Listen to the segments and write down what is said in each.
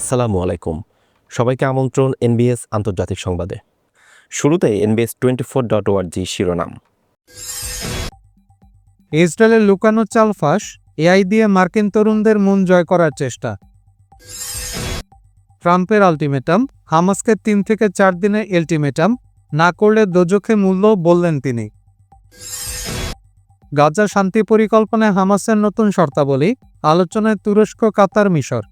আসসালামু আলাইকুম। সবাইকে আমন্ত্রণ এনবিএস আন্তর্জাতিক সংবাদে। শুরুতে এনবিএস টোয়েন্টি ফোর ডট ওয়ার্জি শিরোনাম। ইসরায়েলের লুকানো চাল ফাঁস, এআই দিয়ে মার্কিন তরুণদের মন জয় করার চেষ্টা। ট্রাম্পের আলটিমেটাম, হামাসকে তিন থেকে চার দিনের এলটিমেটাম না করলে দোজখে মূল্য বললেন তিনি। গাজা শান্তি পরিকল্পনায় হামাসের নতুন শর্তাবলী, আলোচনায় তুরস্ক কাতার মিশর।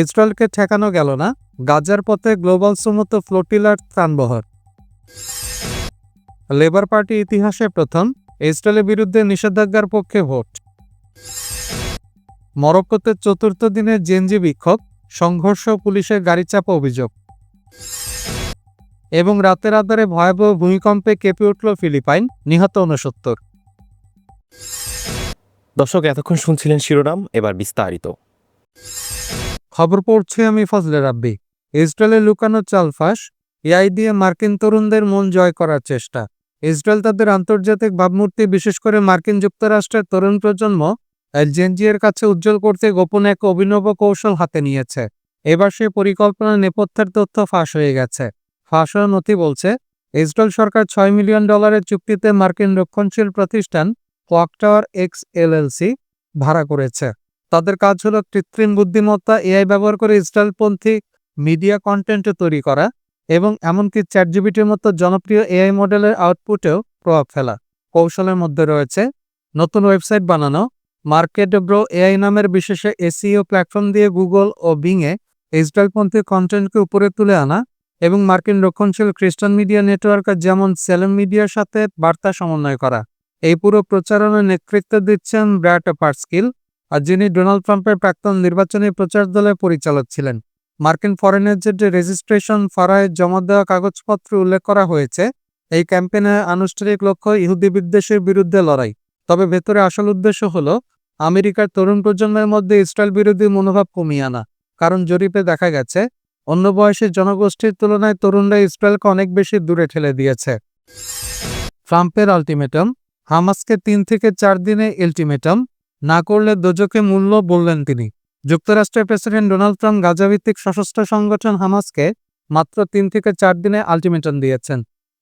ইসরায়েলকে ঠেকানো গেল না, গাজার পথে গ্লোবাল সুমতো ফ্লোটিলার ত্রাণবহর। লেবার পার্টি ইতিহাসে প্রথম, ইসরায়েলের বিরুদ্ধে নিষেধাজ্ঞার পক্ষে ভোট। মরক্কোতে চতুর্থ দিনের জেনজি বিক্ষোভ, সংঘর্ষ, পুলিশের গাড়ি চাপা অভিযোগ। এবং রাতের আধারে ভয়াবহ ভূমিকম্পে কেঁপে উঠল ফিলিপাইন, নিহত উনসত্তর দর্শক, এতক্ষণ শুনছিলেন শিরোনাম, এবার বিস্তারিত। খবর পড়ছি আমি ফজলে রাব্বি। ইসরায়েলের লুকানো চাল ফাঁস, এআই দিয়ে মার্কিন তরুণদের মন জয় করার চেষ্টা। ইসরায়েল তাদের আন্তর্জাতিক ভাবমূর্তি, বিশেষ করে মার্কিন যুক্তরাষ্ট্রের তরুণ প্রজন্ম জেনজিয়ের কাছে উজ্জ্বল করতে গোপনে এক অভিনব কৌশল হাতে নিয়েছে। এবার সেই পরিকল্পনা নেপথ্যের তথ্য ফাঁস হয়ে গেছে। ফাঁস হওয়া নথি বলছে, ইসরায়েল সরকার ছয় মিলিয়ন ডলারের চুক্তিতে মার্কিন রক্ষণশীল প্রতিষ্ঠান ক্লক এক্স এলএলসি ভাড়া করেছে। তাদের কাজ হলো কৃত্রিম বুদ্ধিমত্তা, এআই ব্যবহার করে ইসরায়েলপন্থী মিডিয়া কন্টেন্ট তৈরি করা এবং এমনকি চ্যাটজিবিটির মতো জনপ্রিয় এআই মডেলের আউটপুটেও প্রভাব ফেলা। কৌশলের মধ্যে রয়েছে নতুন ওয়েবসাইট বানানো মার্কেট ব্রো এআই নামের বিশেষে এসিও প্ল্যাটফর্ম দিয়ে গুগল ও বিংয়ে ইসরায়েলপন্থী কন্টেন্টকে উপরে তুলে আনা এবং মার্কিন রক্ষণশীল খ্রিস্টান মিডিয়া নেটওয়ার্ক যেমন সেলেম মিডিয়ার সাথে বার্তা সমন্বয় করা। এই পুরো প্রচারণার নেতৃত্ব দিচ্ছেন ব্র্যাট পার্সকিল আর যিনি ডোনাল্ড ট্রাম্পের প্রাক্তন নির্বাচনী প্রচার দলের পরিচালক ছিলেন। মার্কিন ফরেন এজেন্টের রেজিস্ট্রেশন ফারায় জমা দেওয়া কাগজপত্রে উল্লেখ করা হয়েছে, এই ক্যাম্পেইনের আনুষ্ঠানিক লক্ষ্য ইহুদি বিদ্বেষের বিরুদ্ধে লড়াই। তবে ভেতরে আসল উদ্দেশ্য হল আমেরিকার তরুণ প্রজন্মের মধ্যে ইসরায়েল বিরোধী মনোভাব কমিয়ে আনা। কারণ জরিপে দেখা গেছে, অন্য বয়সের জনগোষ্ঠীর তুলনায় তরুণরা ইসরায়েলকে অনেক বেশি দূরে ঠেলে দিয়েছে। ট্রাম্পের আলটিমেটাম, হামাসকে তিন থেকে চার দিনে আলটিমেটাম না করলে দোজকে মূল্য বললেন তিনি। যুক্তরাষ্ট্রের প্রেসিডেন্ট ডোনাল্ড ট্রাম্প গাজাভিত্তিক সশস্ত্র সংগঠন হামাসকে মাত্র তিন থেকে চার দিনে আলটিমেটাম দিয়েছেন।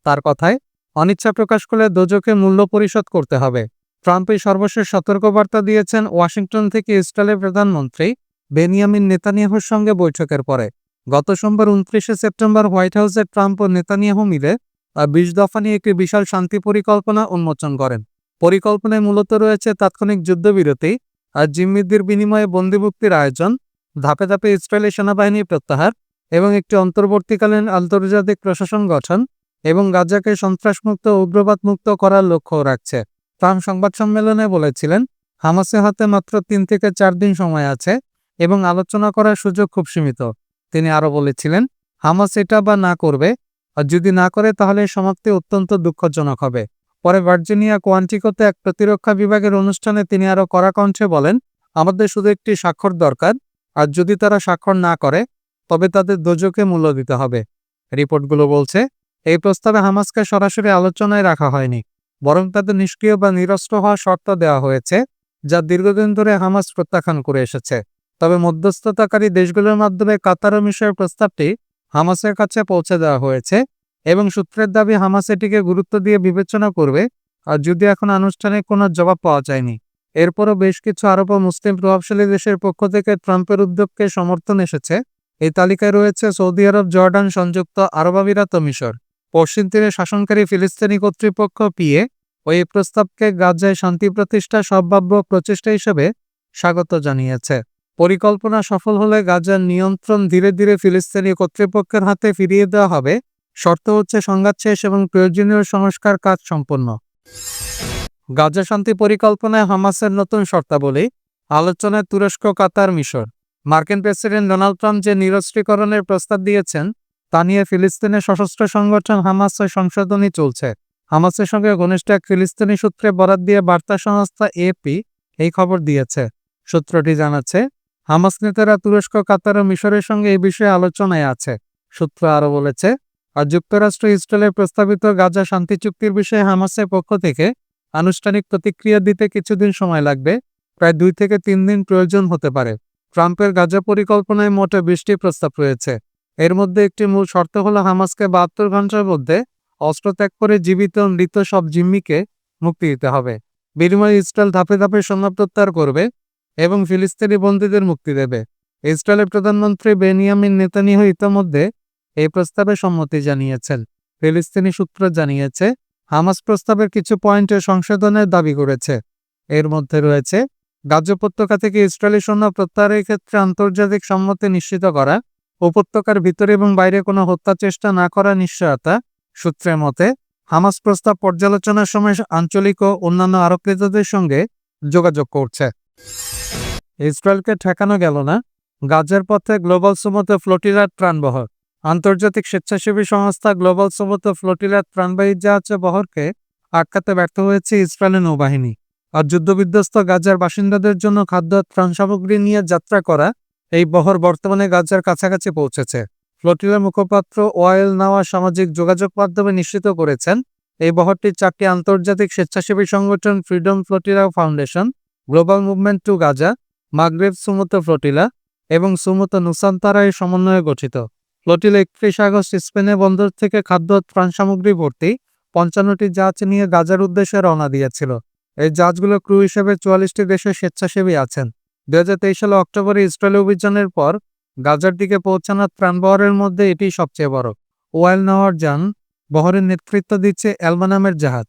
তার কথায়, অনিচ্ছা প্রকাশ করলে দোজকে মূল্য পরিশোধ করতে হবে। ট্রাম্প এই সর্বশেষ সতর্কবার্তা দিয়েছেন ওয়াশিংটন থেকে ইসরায়েলের প্রধানমন্ত্রী বেনিয়ামিন নেতানিয়াহুর সঙ্গে বৈঠকের পরে। গত সোমবার উনত্রিশে সেপ্টেম্বর হোয়াইট হাউসে ট্রাম্প ও নেতানিয়াহু মিলে বিশ দফা নিয়ে একটি বিশাল শান্তি পরিকল্পনা উন্মোচন করেন। পরিকল্পনায় মূলত রয়েছে তাৎক্ষণিক যুদ্ধবিরতি আর জিম্মিদের বিনিময়ে বন্দিমুক্তির আয়োজন, ধাপে ধাপে ইসরায়েলি সেনাবাহিনী প্রত্যাহার এবং একটি অন্তর্বর্তীকালীন আন্তর্জাতিক প্রশাসন গঠন এবং গাজাকে সন্ত্রাসমুক্ত উগ্রবাদ মুক্ত করার লক্ষ্য রাখছে। ট্রাম্প সংবাদ সম্মেলনে বলেছিলেন হামাসে হাতে মাত্র তিন থেকে চার দিন সময় আছে এবং আলোচনা করার সুযোগ খুব সীমিত। তিনি আরও বলেছিলেন, হামাস এটা বা না করবে, আর যদি না করে তাহলে সমাপ্তি অত্যন্ত দুঃখজনক হবে। পরে ভার্জিনিয়া কোয়ান্টিকোতে এক প্রতিরক্ষা বিভাগের অনুষ্ঠানে তিনি আরও কড়া কণ্ঠে বলেন, আমাদের শুধু একটি স্বাক্ষর দরকার, আর যদি তারা স্বাক্ষর না করে, তবে তাদের দোজকে মূল্য দিতে হবে। রিপোর্টগুলো বলছে, এই প্রস্তাবে হামাসকে সরাসরি আলোচনায় রাখা হয়নি, বরং তাদের নিষ্ক্রিয় বা নিরস্ত্র হওয়া শর্ত দেওয়া হয়েছে, যা দীর্ঘদিন ধরে হামাস প্রত্যাখ্যান করে এসেছে। তবে মধ্যস্থতাকারী দেশগুলোর মাধ্যমে কাতার ও মিশরের প্রস্তাবটি হামাসের কাছে পৌঁছে দেওয়া হয়েছে এবং সূত্রের দাবি হামাস এটিকে গুরুত্ব দিয়ে বিবেচনা করবে, আর যদি এখন আনুষ্ঠানিক কোনো জবাব পাওয়া যায়নি। এরপরও বেশ কিছু আরব ও মুসলিম প্রভাবশালী দেশের পক্ষ থেকে ট্রাম্পের উদ্যোগকে সমর্থন এসেছে। এই তালিকায় রয়েছে সৌদি আরব, জর্ডান, সংযুক্ত আরব আমিরাত মিশর। পশ্চিম তীরে শাসনকারী ফিলিস্তিনি কর্তৃপক্ষ পিএ, ও এই প্রস্তাবকে গাজায় শান্তি প্রতিষ্ঠা সম্ভাব্য প্রচেষ্টা হিসেবে স্বাগত জানিয়েছে। পরিকল্পনা সফল হলে গাজার নিয়ন্ত্রণ ধীরে ধীরে ফিলিস্তিনি কর্তৃপক্ষের হাতে ফিরিয়ে দেওয়া হবে শর্ত হচ্ছে সংঘাত শেষ এবং প্রয়োজনীয় সংস্কার কাজ সম্পন্ন। গাজা শান্তি পরিকল্পনায় হামাসের নতুন শর্তাবলী, আলোচনায় তুরস্ক, কাতার মিশর। মার্কিন প্রেসিডেন্ট ডোনাল্ড ট্রাম্প যে নিরস্ত্রীকরণের প্রস্তাব দিয়েছেন, তা নিয়ে ফিলিস্তিনের সশস্ত্র সংগঠন হামাসের সংশোধনী চলছে। হামাসের সঙ্গে ঘনিষ্ঠ এক ফিলিস্তিনি সূত্রে বরাত দিয়ে বার্তা সংস্থা এপি এই খবর দিয়েছে। সূত্রটি জানাচ্ছে, হামাস নেতারা তুরস্ক, কাতার ও মিশরের সঙ্গে এই বিষয়ে আলোচনায় আছে। সূত্র আরও বলেছে আর যুক্তরাষ্ট্র ইসরায়েলের প্রস্তাবিত গাজা শান্তি চুক্তির বিষয়ে হামাসের পক্ষ থেকে আনুষ্ঠানিক প্রতিক্রিয়া দিতে কিছুদিন সময় লাগবে। প্রায় দুই থেকে তিন দিন প্রয়োজন হতে পারে। ট্রাম্পের গাজা পরিকল্পনায় মোটে বিশটি প্রস্তাব রয়েছে। এর মধ্যে একটি মূল শর্ত হল হামাসকে বাহাত্তর ঘণ্টার মধ্যে অস্ত্র ত্যাগ করে জীবিত মৃত সব জিম্মিকে মুক্তি দিতে হবে। বিনিময়ে ইসরায়েল ধাপে ধাপে সৈন্য করবে এবং ফিলিস্তিনি বন্দীদের মুক্তি দেবে। ইসরায়েলের প্রধানমন্ত্রী বেনিয়ামিন নেতানিয়াহু ইতোমধ্যে এই প্রস্তাবে সম্মতি জানিয়েছেন। ফিলিস্তিনি সূত্র জানিয়েছে, হামাস প্রস্তাবের কিছু পয়েন্টে সংশোধনের দাবি করেছে। এর মধ্যে রয়েছে গাজা উপত্যকা থেকে ইসরায়েলি সৈন্য প্রত্যাহারের ক্ষেত্রে আন্তর্জাতিক সম্মতি নিশ্চিত করা, উপত্যকার ভিতরে এবং বাইরে কোনো হত্যা চেষ্টা না করা নিশ্চয়তা। সূত্রের মতে, হামাস প্রস্তাব পর্যালোচনার সময় আঞ্চলিক ও অন্যান্য আরব নেতাদের সঙ্গে যোগাযোগ করছে। ইসরায়েলকে ঠেকানো গেল না। গাজার পথে গ্লোবাল সুমতো ফ্লোটিলার ত্রাণবহর। আন্তর্জাতিক স্বেচ্ছাসেবী সংস্থা গ্লোবাল সুমতো ফ্লোটিলার ত্রাণবাহী জাহাজ বহরকে আটকাতে ব্যর্থ হয়েছে ইসরায়েলের নৌবাহিনী আর যুদ্ধবিধ্বস্ত গাজার বাসিন্দাদের জন্য খাদ্য ত্রাণ সামগ্রী নিয়ে যাত্রা করা এই বহর বর্তমানে গাজার কাছাকাছি পৌঁছেছে। ফ্লোটিলার মুখপাত্র ওয়াইল নাওয়া সামাজিক যোগাযোগ মাধ্যমে নিশ্চিত করেছেন, এই বহরটি চারটি আন্তর্জাতিক স্বেচ্ছাসেবী সংগঠন freedom flotilla foundation, global movement to Gaza, Maghreb Sumud flotilla এবং সুমতো নুসান্তারা এর সমন্বয়ে গঠিত। ফ্লোটিলা একত্রিশ আগস্ট স্পেনের বন্দর থেকে খাদ্য ত্রাণ সামগ্রী ভর্তি পঞ্চান্নটি জাহাজ নিয়ে গাজার উদ্দেশ্যে রওনা দিয়েছিল। এই জাহাজগুলো ক্রু হিসেবে চুয়াল্লিশটি দেশের স্বেচ্ছাসেবী আছেন। দু সালে অক্টোবরে ইসরায়েল অভিযানের পর গাজার দিকে পৌঁছানো ত্রাণবহরের মধ্যে এটি সবচেয়ে বড়। ওয়াইল নাওয়ার যান বহরের নেতৃত্ব দিচ্ছে অ্যালমানামের নামের জাহাজ।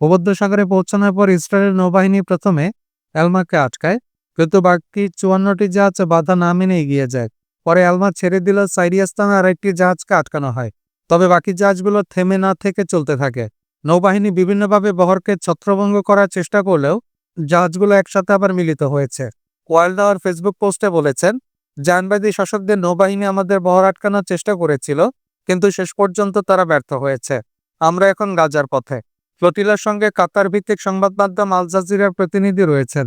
ভূমধ্যসাগরে পৌঁছানোর পর ইসরায়েলের নৌবাহিনী প্রথমে অ্যালমাকে আটকায়, কিন্তু বাকি চুয়ান্নটি জাহাজ বাধা না মেনে এগিয়ে যায়। পরে এলমা ছেড়ে দিল সাইরিয়াস আরেকটি জাহাজকে আটকানো হয়। তবে বাকি জাহাজগুলো থেমে না থেকে চলতে থাকে। নৌবাহিনী বিভিন্নভাবে বহরকে ছত্রভঙ্গ করার চেষ্টা করলেও জাহাজগুলো একসাথে আবার মিলিত হয়েছে। ওয়াইল্ডাওয়ার ফেসবুক পোস্টে বলেছেন জানবাদী শাসকদের নৌবাহিনী আমাদের বহর আটকানোর চেষ্টা করেছিল, কিন্তু শেষ পর্যন্ত তারা ব্যর্থ হয়েছে। আমরা এখন গাজার পথে। ফ্লোটিলার সঙ্গে কাতার ভিত্তিক সংবাদ মাধ্যম আল জাজিরার প্রতিনিধি রয়েছেন।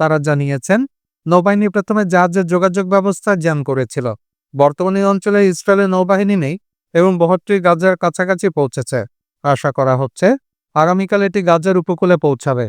তারা জানিয়েছেন নৌবাহিনী প্রথমে জাহাজের যোগাযোগ ব্যবস্থা জ্যাম করেছিল। বর্তমানে অঞ্চলে ইসরায়েলের নৌবাহিনী নেই এবং বহরটি গাজার কাছাকাছি পৌঁছেছে। আশা করা হচ্ছে আগামীকাল এটি গাজার উপকূলে পৌঁছাবে।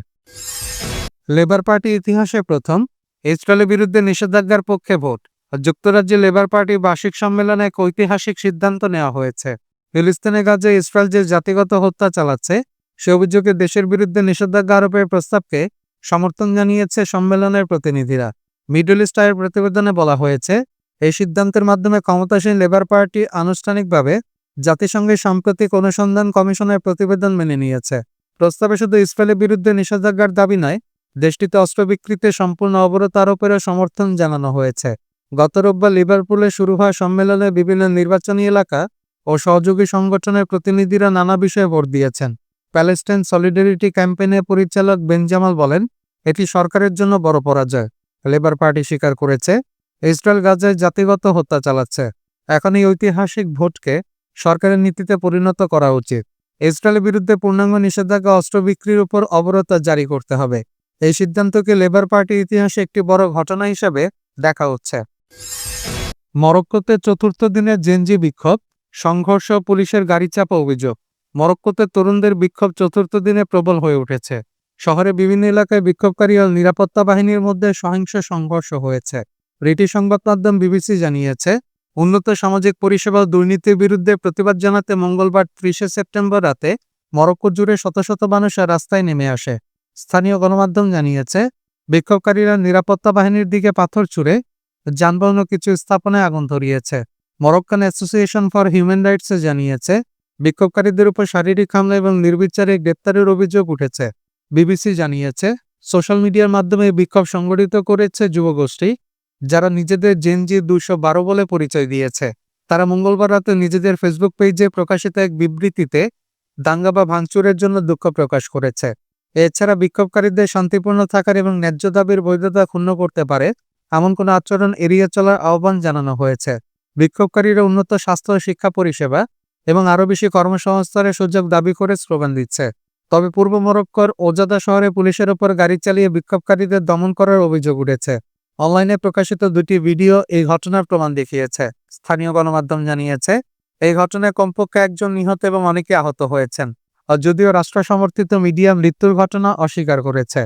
লেবার পার্টি ইতিহাসে প্রথম ইসরায়েলের বিরুদ্ধে নিষেধাজ্ঞার পক্ষে ভোট। যুক্তরাজ্যে লেবার পার্টি বার্ষিক সম্মেলনে এক ঐতিহাসিক সিদ্ধান্ত নেওয়া হয়েছে। ফিলিস্তিনে গাজে ইসরায়েল যে জাতিগত হত্যা চালাচ্ছে, সে অভিযোগে দেশের বিরুদ্ধে নিষেধাজ্ঞা আরোপের প্রস্তাবকে সমর্থন জানিয়েছে সম্মেলনের প্রতিনিধিরা। মিডল ইস্ট আয়ের প্রতিবেদনে বলা হয়েছে, এই সিদ্ধান্তের মাধ্যমে ক্ষমতাসীন লেবার পার্টি আনুষ্ঠানিকভাবে জাতিসংঘের সাম্প্রতিক অনুসন্ধান কমিশনের প্রতিবেদন মেনে নিয়েছে। প্রস্তাবে শুধু ইসরায়েলের বিরুদ্ধে নিষেধাজ্ঞার দাবি নয়, দেশটিতে অস্ত্র বিক্রিতে সম্পূর্ণ অবরোধ আরোপেরও সমর্থন জানানো হয়েছে। গত রোববার লিভারপুলে শুরু হওয়া সম্মেলনে বিভিন্ন নির্বাচনী এলাকা ও সহযোগী সংগঠনের প্রতিনিধিরা নানা বিষয়ে ভোট দিয়েছেন। প্যালেস্টাইন সলিডারিটি ক্যাম্পেইনের পরিচালক বেঞ্জামাল বলেন, এটি সরকারের জন্য বড় পরাজয়। লেবার পার্টি স্বীকার করেছে। ইসরায়েল গাজায় জাতিগত হত্যা চালাচ্ছে। এখন এই ঐতিহাসিক ভোটকে সরকারের নীতিতে পরিণত করা উচিত। ইসরায়েলের বিরুদ্ধে পূর্ণাঙ্গ নিষেধাজ্ঞা অস্ত্র বিক্রির উপর অবরোধ জারি করতে হবে। এই সিদ্ধান্তকে লেবার পার্টির ইতিহাসে একটি বড় ঘটনা হিসেবে দেখা হচ্ছে। মরক্কোতে চতুর্থ দিনের জেনজি বিক্ষোভ, সংঘর্ষ পুলিশের গাড়ি চাপা অভিযোগ। মরক্কোতে তরুণদের বিক্ষোভ চতুর্থ দিনে প্রবল হয়ে উঠেছে। শহরে বিভিন্ন এলাকায় বিক্ষোভকারী ও নিরাপত্তা বাহিনীর মধ্যে সহিংস সংঘর্ষ হয়েছে। ব্রিটিশ সংবাদ মাধ্যম বিবিসি জানিয়েছে, উন্নত সামাজিক পরিষেবা দুর্নীতির বিরুদ্ধে প্রতিবাদ জানাতে মঙ্গলবার ত্রিশে সেপ্টেম্বর রাতে মরক্কো জুড়ে শত শত মানুষ রাস্তায় নেমে আসে। স্থানীয় গণমাধ্যম জানিয়েছে, বিক্ষোভকারীরা নিরাপত্তা বাহিনীর দিকে পাথর ছুড়ে যানবাহন কিছু স্থাপনায় আগুন ধরিয়েছে। Moroccan association for human rights জানিয়েছে, বিক্ষোভকারীদের উপর শারীরিক হামলা এবং নির্বিচারে গ্রেপ্তারের অভিযোগ উঠেছে। বিবিসি জানিয়েছে, সোশ্যাল মিডিয়ার মাধ্যমে বিক্ষোভ সংগঠিত করেছে যুবগোষ্ঠী, যারা নিজেদের জেনজি দুশো বারো বলে পরিচয় দিয়েছে। তারা মঙ্গলবার রাতে নিজেদের ফেসবুক পেজে প্রকাশিত এক বিবৃতিতে দাঙ্গা বা ভাঙচুরের জন্য দুঃখ প্রকাশ করেছে। এছাড়া বিক্ষোভকারীদের শান্তিপূর্ণ থাকার এবং ন্যায্য দাবির বৈধতা ক্ষুণ্ণ করতে পারে, এমন কোনো আচরণ এড়িয়ে চলার আহ্বান জানানো হয়েছে। বিক্ষোভকারীরা উন্নত স্বাস্থ্য, শিক্ষা পরিষেবা এবং আরও বেশি কর্মসংস্থানের সুযোগ দাবি করে স্লোগান দিচ্ছে। তবে পূর্ব মরক্কোর ওজাদা শহরে পুলিশের ওপর গাড়ি চালিয়ে বিক্ষোভকারীদের দমন করার অভিযোগ উঠেছে। অনলাইনে প্রকাশিত দুটি ভিডিও এই ঘটনার প্রমাণ দেখিয়েছে। স্থানীয় গণমাধ্যম জানিয়েছে, এই ঘটনায় কমপক্ষে একজন নিহত এবং অনেকে আহত হয়েছেন যদিও রাষ্ট্র সমর্থিত মিডিয়া মৃত্যুর ঘটনা অস্বীকার করেছে।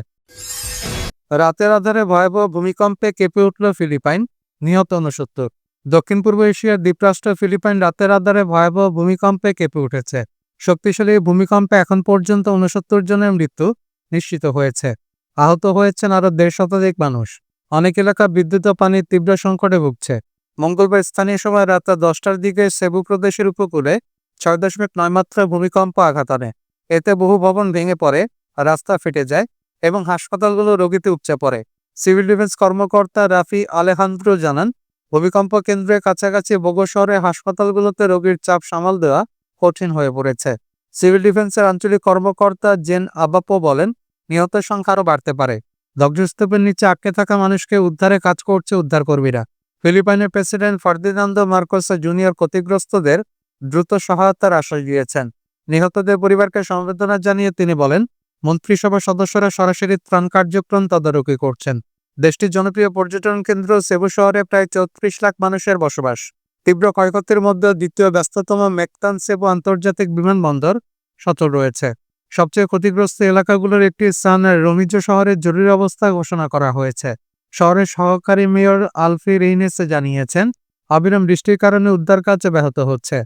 রাতের আধারে ভয়াবহ ভূমিকম্পে কেঁপে উঠল ফিলিপাইন, নিহত উনসত্তর দক্ষিণ পূর্ব এশিয়ার দ্বীপরাষ্ট্র ফিলিপাইন রাতের আধারে ভয়াবহ ভূমিকম্পে কেঁপে উঠেছে। শক্তিশালী ভূমিকম্পে এখন পর্যন্ত উনসত্তর জনের মৃত্যু নিশ্চিত হয়েছে। আহত হয়েছেন আরও দেড় শতাধিক মানুষ। অনেক এলাকা বিদ্যুৎ ও পানির তীব্র সংকটে ভুগছে। মঙ্গলবার স্থানীয় সময় রাত দশটার দিকে সেবু প্রদেশের উপকূলে ছয় দশমিক নয় মাত্রা ভূমিকম্প আঘাত আনে। এতে বহু ভবন ভেঙে পড়ে, রাস্তা ফেটে যায় এবং হাসপাতালগুলো রোগীতে উপচে পড়ে। সিভিল ডিফেন্স কর্মকর্তা রাফি আলেহান্দ্রো জানান, ভূমিকম্প কেন্দ্রের কাছাকাছি বগো শহরে হাসপাতালগুলোতে রোগীর চাপ সামাল দেওয়া কঠিন হয়ে পড়েছে। সিভিল ডিফেন্সের আঞ্চলিক কর্মকর্তা জেন আবাপো বলেন, নিহতের সংখ্যা আরও বাড়তে পারে। ধ্বংসস্তূপের নিচে আটকে থাকা মানুষকে উদ্ধারে কাজ করছে উদ্ধারকর্মীরা। ফিলিপাইনের প্রেসিডেন্ট ফার্দিনান্দো মার্কোসা জুনিয়র ক্ষতিগ্রস্তদের দ্রুত সহায়তার আশ্বাস দিয়েছেন। নিহতদের পরিবারকে সমবেদনা জানিয়ে তিনি বলেন, মন্ত্রিসভার সদস্যরা সরাসরি ত্রাণ কার্যক্রম তদারকি করছেন। দেশটির জনপ্রিয় পর্যটন কেন্দ্র সেবু শহরে প্রায় চৌত্রিশ লাখ মানুষের বসবাস। তীব্র ক্ষয়ক্ষতির মধ্যে দ্বিতীয় ব্যস্ততম মেকতান সেবু আন্তর্জাতিক বিমানবন্দর সচল রয়েছে। সবচেয়ে ক্ষতিগ্রস্ত এলাকাগুলোর একটি স্থান রমিজো শহরের জরুরি অবস্থা ঘোষণা করা হয়েছে। শহরের সহকারী মেয়র আলফি রেইনেসে জানিয়েছেন, অবিরাম বৃষ্টির কারণে উদ্ধার কাজ ব্যাহত হচ্ছে।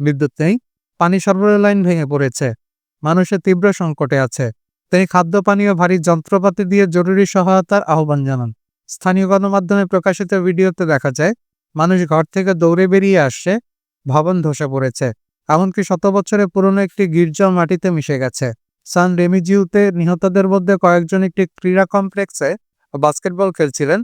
বিদ্যুৎ নেই, পানি সরবরাহ লাইন ভেঙে পড়েছে। মানুষের তীব্র সংকটে আছে। তিনি খাদ্য পানীয় ভারী যন্ত্রপাতি দিয়ে জরুরি সহায়তার আহ্বান জানান। স্থানীয় গণমাধ্যমে প্রকাশিত ভিডিওতে দেখা যায় মানুষ ঘর থেকে দৌড়ে বেরিয়ে আসছে ভবন ধসে পড়েছে। এমনকি শত বছরের পুরনো একটি গির্জা মাটিতে মিশে গেছে। সান রেমিজিউতে নিহতদের মধ্যে কয়েকজন একটি ক্রীড়া কমপ্লেক্সে বাস্কেটবল খেলছিলেন।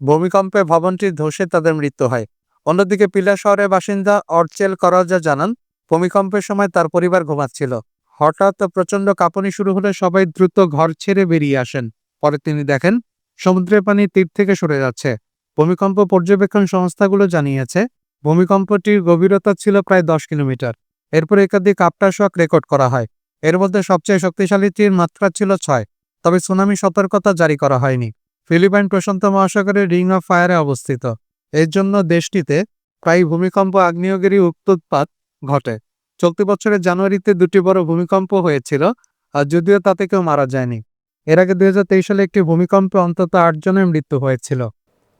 ভূমিকম্পে ভবনটি ধসে তাদের মৃত্যু হয়। অন্যদিকে পিলা শহরের বাসিন্দা অর্চেল করজা জানান, ভূমিকম্পের সময় তার পরিবার ঘুমাচ্ছিল। হঠাৎ প্রচণ্ড কাঁপুনি শুরু হলে সবাই দ্রুত ঘর ছেড়ে বেরিয়ে আসেন। পরে তিনি দেখেন, সমুদ্রের পানি তীর থেকে সরে যাচ্ছে। ভূমিকম্প পর্যবেক্ষণ সংস্থাগুলো জানিয়েছে, ভূমিকম্পটির গভীরতা ছিল প্রায় দশ কিলোমিটার। এরপর একাধিক আফটারশক রেকর্ড করা হয়। এর মধ্যে সবচেয়ে শক্তিশালীটির মাত্রা ছিল ছয়, তবে সুনামি সতর্কতা জারি করা হয়নি। ফিলিপাইন প্রশান্ত মহাসাগরের রিং অফ ফায়ারে অবস্থিত। এর জন্য দেশটিতে প্রায় ভূমিকম্প আগ্নেয়গিরি উত্তোৎপাত ঘটে। চলতি বছরের জানুয়ারিতে দুটি বড় ভূমিকম্প হয়েছিল, আর যদিও তাতে কেউ মারা যায়নি। এর আগে দু হাজার তেইশ সালে একটি ভূমিকম্পে অন্তত আট জনের মৃত্যু হয়েছিল।